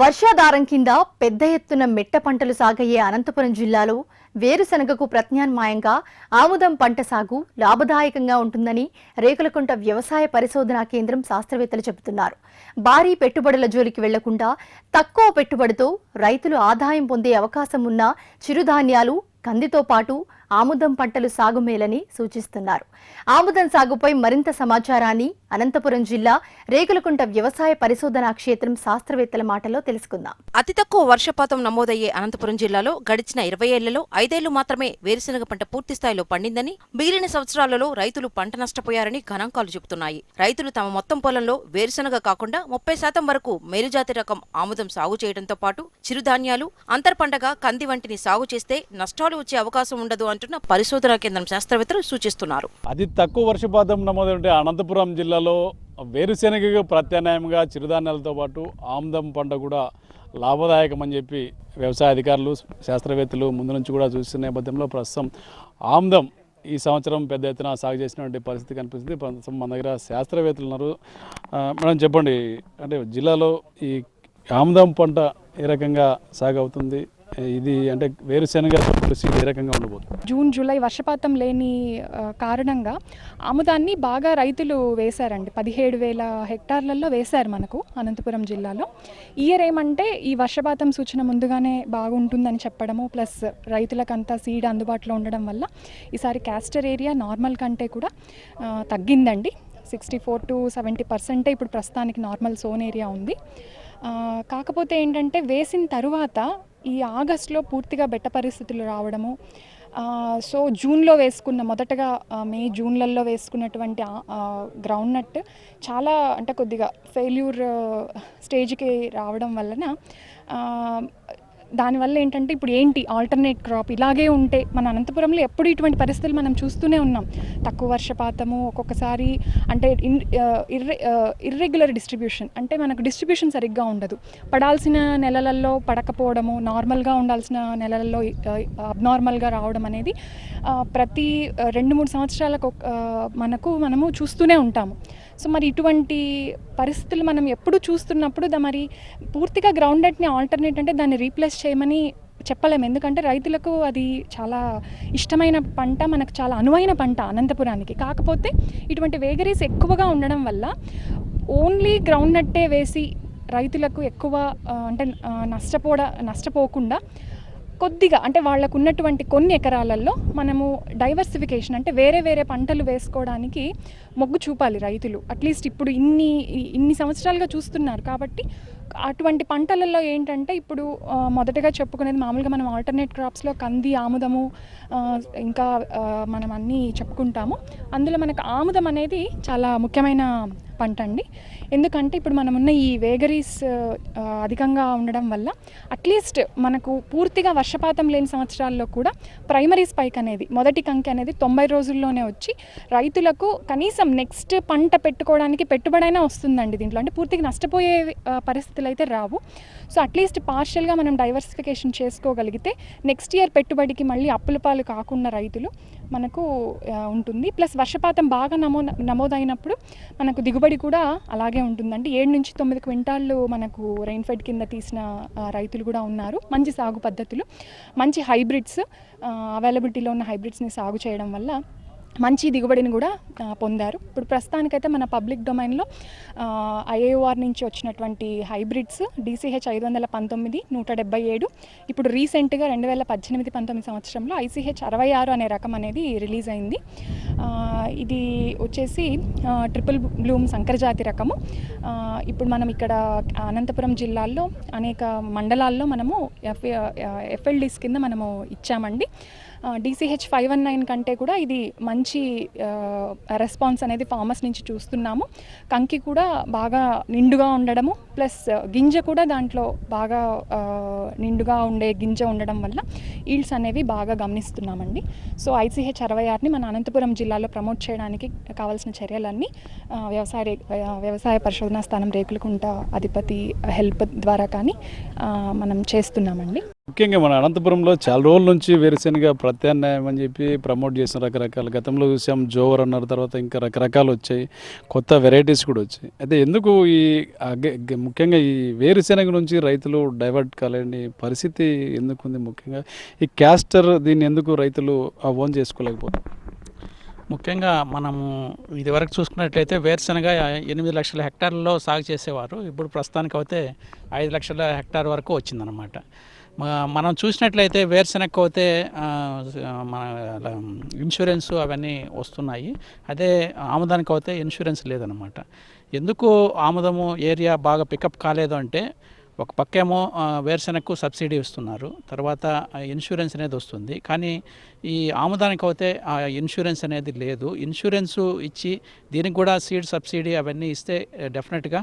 వర్షాధారం కింద పెద్ద ఎత్తున మెట్ట పంటలు సాగయ్యే అనంతపురం జిల్లాలో వేరుశనగకు ప్రత్యామ్నాయంగా ఆముదం పంట సాగు లాభదాయకంగా ఉంటుందని రేకులకుంట వ్యవసాయ పరిశోధనా కేంద్రం శాస్త్రవేత్తలు చెబుతున్నారు. భారీ పెట్టుబడుల జోలికి వెళ్ళకుండా తక్కువ పెట్టుబడితో రైతులు ఆదాయం పొందే అవకాశం ఉన్న చిరుధాన్యాలు కందితో పాటు ఆముదం పంటలు సాగు మేలని సూచిస్తున్నారు. ఆముదం సాగుపై మరింత సమాచారాన్ని అనంతపురం జిల్లా రేకులకుంట వ్యవసాయ పరిశోధనా క్షేత్రం శాస్త్రవేత్తల మాటలో తెలుసుకుందాం. అతి తక్కువ వర్షపాతం నమోదయ్యే అనంతపురం జిల్లాలో గడిచిన ఇరవై ఏళ్ళలో ఐదేళ్ళు మాత్రమే వేరుశనగ పంట పూర్తి స్థాయిలో పండిందని మిగిలిన సంవత్సరాలలో రైతులు పంట నష్టపోయారని గణాంకాలు చెబుతున్నాయి. రైతులు తమ మొత్తం పొలంలో వేరుశనగ కాకుండా ముప్పై శాతం వరకు మేలుజాతి రకం ఆముదం సాగు చేయడంతో పాటు చిరుధాన్యాలు అంతర్పంటగా కంది వంటిని సాగు చేస్తే నష్టాలు వచ్చే అవకాశం ఉండదు అంటున్న పరిశోధనా కేంద్రం శాస్త్రవేత్తలు సూచిస్తున్నారు. అతి తక్కువ వర్షపాతం నమోదంటే అనంతపురం జిల్లాలో వేరుశెనగ ప్రత్యామ్నాయంగా చిరుధాన్యాలతో పాటు ఆముదం పంట కూడా లాభదాయకం అని చెప్పి వ్యవసాయ అధికారులు శాస్త్రవేత్తలు ముందు నుంచి కూడా చూస్తున్న నేపథ్యంలో ప్రస్తుతం ఆముదం ఈ సంవత్సరం పెద్ద ఎత్తున సాగు చేసినటువంటి పరిస్థితి కనిపిస్తుంది. ప్రస్తుతం మన దగ్గర శాస్త్రవేత్తలు ఉన్నారు. మేడం చెప్పండి అంటే జిల్లాలో ఈ ఆముదం పంట ఏ రకంగా సాగు అవుతుంది? ఇది అంటే వేరుశెనగ ఏ రకంగా ఉండబోతుంది? జూన్ జూలై వర్షపాతం లేని కారణంగా ఆముదాన్ని బాగా రైతులు వేశారండి. పదిహేడు వేల హెక్టార్లలో వేశారు మనకు అనంతపురం జిల్లాలో. ఇయర్ ఏమంటే ఈ వర్షపాతం సూచన ముందుగానే బాగుంటుందని చెప్పడము ప్లస్ రైతులకంతా సీడ్ అందుబాటులో ఉండడం వల్ల ఈసారి క్యాస్టర్ ఏరియా నార్మల్ కంటే కూడా తగ్గిందండి. సిక్స్టీ ఫోర్ టు సెవెంటీ పర్సెంటే ఇప్పుడు ప్రస్తుతానికి నార్మల్ సోన్ ఏరియా ఉంది. కాకపోతే ఏంటంటే వేసిన తరువాత ఈ ఆగస్ట్లో పూర్తిగా బెట్ట పరిస్థితులు రావడము సో జూన్లో వేసుకున్న మొదటగా మే జూన్లలో వేసుకున్నటువంటి గ్రౌండ్ నట్ చాలా అంటే కొద్దిగా ఫెయిల్యూర్ స్టేజ్కి రావడం వలన దానివల్ల ఏంటంటే ఇప్పుడు ఏంటి ఆల్టర్నేట్ క్రాప్ ఇలాగే ఉంటే మన అనంతపురంలో ఎప్పుడు ఇటువంటి పరిస్థితులు మనం చూస్తూనే ఉన్నాం. తక్కువ వర్షపాతము ఒక్కొక్కసారి అంటే ఇన్ ఇర్రె ఇర్రెగ్యులర్ డిస్ట్రిబ్యూషన్ అంటే మనకు డిస్ట్రిబ్యూషన్ సరిగ్గా ఉండదు. పడాల్సిన నెలలలో పడకపోవడము నార్మల్గా ఉండాల్సిన నెలలలో అబ్నార్మల్గా రావడం అనేది ప్రతి రెండు మూడు సంవత్సరాలకు ఒక- మనకు మనము చూస్తూనే ఉంటాము. సో మరి ఇటువంటి పరిస్థితులు మనం ఎప్పుడు చూస్తున్నప్పుడు దా మరి పూర్తిగా గ్రౌండెడ్ని ఆల్టర్నేట్ అంటే దాన్ని రీప్లేస్ చేయమని చెప్పలేము. ఎందుకంటే రైతులకు అది చాలా ఇష్టమైన పంట మనకు చాలా అనువైన పంట అనంతపురానికి. కాకపోతే ఇటువంటి వేగరీస్ ఎక్కువగా ఉండడం వల్ల ఓన్లీ గ్రౌండ్ నట్టే వేసి రైతులకు ఎక్కువ అంటే నష్టపోడ నష్టపోకుండా కొద్దిగా అంటే వాళ్ళకు ఉన్నటువంటి కొన్ని ఎకరాలలో మనము డైవర్సిఫికేషన్ అంటే వేరే వేరే పంటలు వేసుకోవడానికి మొగ్గు చూపాలి రైతులు. అట్లీస్ట్ ఇప్పుడు ఇన్ని ఇన్ని సంవత్సరాలుగా చూస్తున్నారు కాబట్టి అటువంటి పంటలలో ఏంటంటే ఇప్పుడు మొదటగా చెప్పుకునేది మామూలుగా మనం ఆల్టర్నేట్ క్రాప్స్లో కంది ఆముదము ఇంకా మనం అన్నీ చెప్పుకుంటాము. అందులో మనకు ఆముదం అనేది చాలా ముఖ్యమైన పంట అండి ఎందుకంటే ఇప్పుడు మనం ఉన్న ఈ వేగరీస్ అధికంగా ఉండడం వల్ల అట్లీస్ట్ మనకు పూర్తిగా వర్షపాతం లేని సంవత్సరాల్లో కూడా ప్రైమరీ స్పైక్ అనేది మొదటి కంకి అనేది తొంభై రోజుల్లోనే వచ్చి రైతులకు కనీసం నెక్స్ట్ పంట పెట్టుకోవడానికి పెట్టుబడైనా వస్తుందండి దీంట్లో. అంటే పూర్తిగా నష్టపోయే పరిస్థితి పరిస్థితులు అయితే రావు. సో అట్లీస్ట్ పార్షల్గా మనం డైవర్సిఫికేషన్ చేసుకోగలిగితే నెక్స్ట్ ఇయర్ పెట్టుబడికి మళ్ళీ అప్పుల పాలు కాకుండా రైతులు మనకు ఉంటుంది. ప్లస్ వర్షపాతం బాగా నమో నమోదైనప్పుడు మనకు దిగుబడి కూడా అలాగే ఉంటుందండి. ఏడు నుంచి తొమ్మిది క్వింటాళ్ళు మనకు రెయిన్ఫెడ్ కింద తీసిన రైతులు కూడా ఉన్నారు. మంచి సాగు పద్ధతులు మంచి హైబ్రిడ్స్ అవైలబిలిటీలో ఉన్న హైబ్రిడ్స్ని సాగు చేయడం వల్ల మంచి దిగుబడిని కూడా పొందారు. ఇప్పుడు ప్రస్తుతానికైతే మన పబ్లిక్ డొమైన్లో ఐఏఓఆర్ నుంచి వచ్చినటువంటి హైబ్రిడ్స్ డీసీహెచ్ ఐదు వందల పంతొమ్మిది నూట డెబ్బై ఏడు. ఇప్పుడు రీసెంట్గా రెండు వేల పద్దెనిమిది పంతొమ్మిది సంవత్సరంలో ఐసీహెచ్ అరవై ఆరు అనే రకం అనేది రిలీజ్ అయింది. ఇది వచ్చేసి ట్రిపుల్ బ్లూమ్ సంకరజాతి రకము. ఇప్పుడు మనం ఇక్కడ అనంతపురం జిల్లాల్లో అనేక మండలాల్లో మనము ఎఫ్ ఎఫ్ఎల్డీస్ కింద మనము ఇచ్చామండి. డీసీహెచ్ ఫైవ్ వన్ నైన్ కంటే కూడా ఇది మంచి రెస్పాన్స్ అనేది ఫార్మర్స్ నుంచి చూస్తున్నాము. కంకి కూడా బాగా నిండుగా ఉండడము ప్లస్ గింజ కూడా దాంట్లో బాగా నిండుగా ఉండే గింజ ఉండడం వల్ల ఈల్డ్స్ అనేవి బాగా గమనిస్తున్నామండి. సో ఐసీహెచ్ అరవై ఆరుని మన అనంతపురం జిల్లాలో ప్రమోట్ చేయడానికి కావాల్సిన చర్యలన్నీ వ్యవసాయ వ్యవసాయ పరిశోధనా స్థానం రేకులకుంట అధిపతి హెల్ప్ ద్వారా కానీ మనం చేస్తున్నామండి. ముఖ్యంగా మన అనంతపురంలో చాలా రోజుల నుంచి వేరుశెనగ ప్రత్యామ్నాయం అని చెప్పి ప్రమోట్ చేసిన రకరకాల గతంలో చూసాం జోవర్ అన్నారు తర్వాత ఇంకా రకరకాలు వచ్చాయి కొత్త వెరైటీస్ కూడా వచ్చాయి. అయితే ఎందుకు ఈ ముఖ్యంగా ఈ వేరుశెనగ నుంచి రైతులు డైవర్ట్ కాలేని పరిస్థితి ఎందుకు ఉంది ముఖ్యంగా? ఈ క్యాస్టర్ దీన్ని ఎందుకు రైతులు ఓన్ చేసుకోలేకపోతారు ముఖ్యంగా మనము ఇదివరకు చూసుకున్నట్లయితే వేరుశనగ ఎనిమిది లక్షల హెక్టార్లలో సాగు చేసేవారు. ఇప్పుడు ప్రస్తుతానికి అయితే ఐదు లక్షల హెక్టార్ వరకు వచ్చిందనమాట మనం చూసినట్లయితే వేరుశనగకు అయితే మన ఇన్సూరెన్స్ అవన్నీ వస్తున్నాయి. అదే ఆముదానికి అయితే ఇన్సూరెన్స్ లేదనమాట ఎందుకు ఆముదము ఏరియా బాగా పికప్ కాలేదు అంటే ఒక పక్కేమో ఆ, వేరుశనగకు సబ్సిడీ ఇస్తున్నారు. తర్వాత ఇన్సూరెన్స్ అనేది వస్తుంది. కానీ ఈ ఆముదానికి అయితే ఆ ఇన్సూరెన్స్ అనేది లేదు. ఇన్సూరెన్స్ ఇచ్చి దీనికి కూడా సీడ్ సబ్సిడీ అవన్నీ ఇస్తే డెఫినెట్గా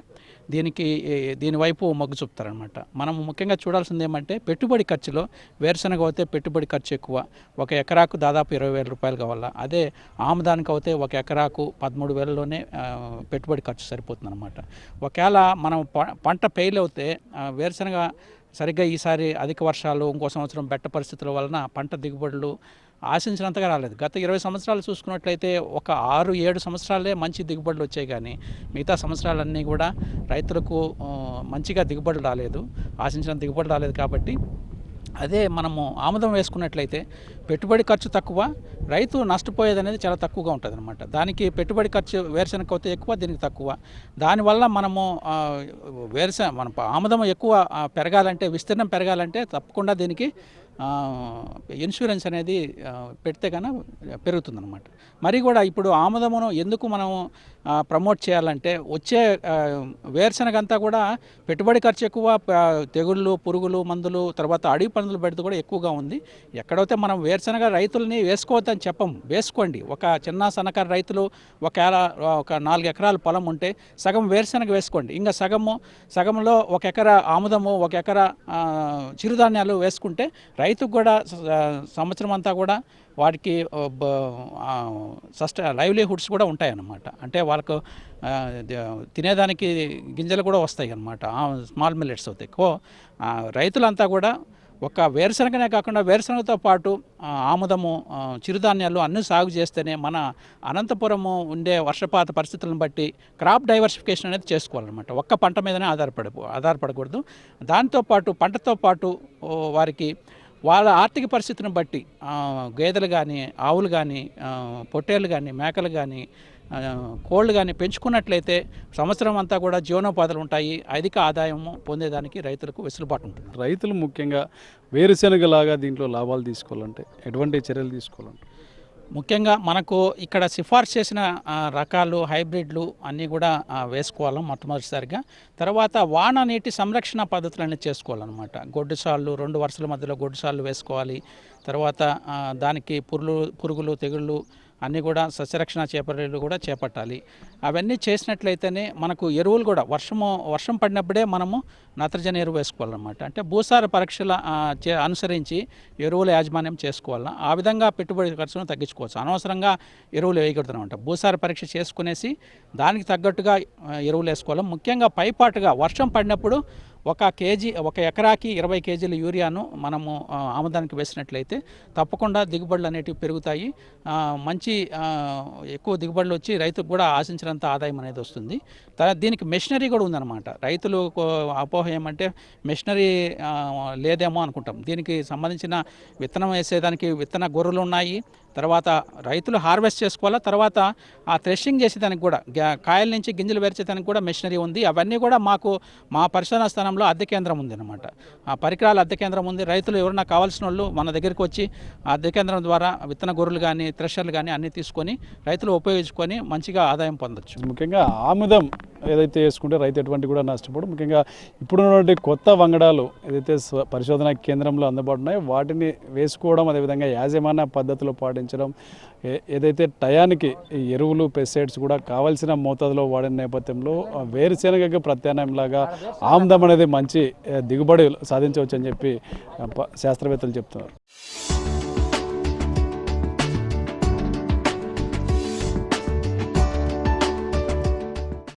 దీనికి దీనివైపు దీని వైపు మొగ్గు చూపుతారనమాట మనం ముఖ్యంగా చూడాల్సింది ఏమంటే పెట్టుబడి ఖర్చులో వేరుశనగ అయితే పెట్టుబడి ఖర్చు ఎక్కువ. ఒక ఎకరాకు దాదాపు ఇరవై వేల రూపాయలు కావాలా. అదే ఆముదానికి అయితే ఒక ఎకరాకు పదమూడు వేలలోనే పెట్టుబడి ఖర్చు సరిపోతుంది అనమాట ఒకవేళ మనం ప- పంట ఫెయిల్ అవుతే వేరుశనగ సరిగ్గా ఈసారి అధిక వర్షాలు ఇంకో సంవత్సరం బెట్ట పరిస్థితుల వలన పంట దిగుబడులు ఆశించినంతగా రాలేదు. గత ఇరవై సంవత్సరాలు చూసుకున్నట్లయితే ఒక ఆరు ఏడు సంవత్సరాలే మంచి దిగుబడులు వచ్చాయి కానీ మిగతా సంవత్సరాలన్నీ కూడా రైతులకు మంచిగా దిగుబడులు రాలేదు ఆశించిన దిగుబడి రాలేదు కాబట్టి అదే మనము ఆముదం వేసుకున్నట్లయితే పెట్టుబడి ఖర్చు తక్కువ రైతు నష్టపోయేది అనేది చాలా తక్కువగా ఉంటుంది అనమాట దానికి పెట్టుబడి ఖర్చు వేరుశనగ అయితే ఎక్కువ దీనికి తక్కువ. దానివల్ల మనము వేరుశ మన ఆముదం ఎక్కువ పెరగాలంటే విస్తీర్ణం పెరగాలంటే తప్పకుండా దీనికి ఇన్సూరెన్స్ అనేది పెడితే కన్నా పెరుగుతుందన్నమాట. మరి కూడా ఇప్పుడు ఆముదమును ఎందుకు మనం ప్రమోట్ చేయాలంటే వచ్చే వేరుశనగంతా కూడా పెట్టుబడి ఖర్చు ఎక్కువ తెగుళ్ళు పురుగులు మందులు తర్వాత అడవి పనులు పెడితే కూడా ఎక్కువగా ఉంది. ఎక్కడైతే మనం వేరుశనగ రైతుల్ని వేసుకోవద్దని చెప్పం వేసుకోండి. ఒక చిన్న సన్నకారు రైతులు ఒకవేళ ఒక నాలుగు ఎకరాల పొలం ఉంటే సగం వేరుశనగ వేసుకోండి. ఇంకా సగము సగంలో ఒక ఎకరా ఆముదము ఒక ఎకరా చిరుధాన్యాలు వేసుకుంటే రైతుకు కూడా సంవత్సరం అంతా కూడా వాటికి సస్ట లైవ్లీహుడ్స్ కూడా ఉంటాయన్నమాట. అంటే వాళ్ళకు తినేదానికి గింజలు కూడా వస్తాయి అన్నమాట స్మాల్ మిల్లెట్స్ అవుతాయి ఎక్కువ రైతులంతా కూడా ఒక వేరుశనగనే కాకుండా వేరుశనగతో పాటు ఆముదము చిరుధాన్యాలు అన్ని సాగు చేస్తేనే మన అనంతపురము ఉండే వర్షపాత పరిస్థితులను బట్టి క్రాప్ డైవర్సిఫికేషన్ అనేది చేసుకోవాలన్నమాట. ఒక్క పంట మీదనే ఆధారపడ ఆధారపడకూడదు. దాంతోపాటు పంటతో పాటు వారికి వాళ్ళ ఆర్థిక పరిస్థితిని బట్టి గేదెలు కానీ ఆవులు కానీ పొట్టేళ్ళు కానీ మేకలు కానీ కోళ్ళు కానీ పెంచుకున్నట్లయితే సంవత్సరం అంతా కూడా జీవనోపాధులు ఉంటాయి. అధిక ఆదాయం పొందేదానికి రైతులకు వెసులుబాటు ఉంటుంది. రైతులు ముఖ్యంగా వేరుశెనగలాగా దీంట్లో లాభాలు తీసుకోవాలంటే ఎటువంటి చర్యలు తీసుకోవాలంటే? ముఖ్యంగా మనకు ఇక్కడ సిఫార్సు చేసిన రకాలు హైబ్రిడ్లు అన్నీ కూడా వేసుకోవాలి మొట్టమొదటిసారిగా. తర్వాత వాన నీటి సంరక్షణ పద్ధతులన్నీ చేసుకోవాలన్నమాట. గొడ్డుసాళ్ళు రెండు వరుసల మధ్యలో గొడ్డుసాళ్ళు వేసుకోవాలి. తర్వాత దానికి పురులు పురుగులు తెగుళ్ళు అన్నీ కూడా సస్యరక్షణ చేపలు కూడా చేపట్టాలి. అవన్నీ చేసినట్లయితేనే మనకు ఎరువులు కూడా వర్షము వర్షం పడినప్పుడే మనము నత్రజని ఎరువు వేసుకోవాలన్నమాట. అంటే భూసార పరీక్షల చే- అనుసరించి ఎరువుల యాజమాన్యం చేసుకోవాలా? ఆ విధంగా పెట్టుబడి ఖర్చును తగ్గించుకోవచ్చు. అనవసరంగా ఎరువులు వేయకూడదు అనమాట భూసార పరీక్ష చేసుకునేసి దానికి తగ్గట్టుగా ఎరువులు వేసుకోవాలి? ముఖ్యంగా పైపాటుగా వర్షం పడినప్పుడు ఒక కేజీ ఒక ఎకరాకి ఇరవై కేజీల యూరియాను మనము ఆమదానికి ఆముదానికి వేసినట్లయితే తప్పకుండా దిగుబడులు అనేటివి పెరుగుతాయి. మంచి ఎక్కువ దిగుబడులు వచ్చి రైతుకు కూడా ఆశించినంత ఆదాయం అనేది వస్తుంది. దీనికి మెషినరీ కూడా ఉందన్నమాట. రైతులు అపోహ ఏమంటే మెషినరీ లేదేమో అనుకుంటాం. దీనికి సంబంధించిన విత్తనం వేసేదానికి విత్తన గొర్రెలు ఉన్నాయి. తర్వాత రైతులు హార్వెస్ట్ చేసుకోవాలా? తర్వాత ఆ థ్రెషింగ్ చేసేదానికి కూడా కాయల నుంచి గింజలు పెరిచేదానికి కూడా మెషినరీ ఉంది. అవన్నీ కూడా మాకు మా పరిశోధనా స్థానంలో అద్దె కేంద్రం ఉంది అనమాట ఆ పరికరాల అద్దె కేంద్రం ఉంది. రైతులు ఎవరన్నా కావాల్సిన వాళ్ళు మన దగ్గరికి వచ్చి ఆ అద్దె కేంద్రం ద్వారా విత్తన గొర్రెలు కానీ థ్రెషర్లు కానీ అన్నీ తీసుకొని రైతులు ఉపయోగించుకొని మంచిగా ఆదాయం పొందొచ్చు. ముఖ్యంగా ఆముదం ఏదైతే వేసుకుంటే రైతు ఎటువంటి కూడా నష్టపోడు. ముఖ్యంగా ఇప్పుడున్నటువంటి కొత్త వంగడాలు ఏదైతే పరిశోధనా పరిశోధన కేంద్రంలో అందుబాటు ఉన్నాయో వాటిని వేసుకోవడం అదేవిధంగా యాజమాన్య పద్ధతిలో పాటించడం ఏ- ఏదైతే టయానికి ఎరువులు పెస్టిసైడ్స్ కూడా కావాల్సిన మోతాదులో వాడిన నేపథ్యంలో వేరుశెనగకి ప్రత్యామ్నాయంలాగా ఆముదం అనేది మంచి దిగుబడి సాధించవచ్చు అని చెప్పి శాస్త్రవేత్తలు చెప్తున్నారు.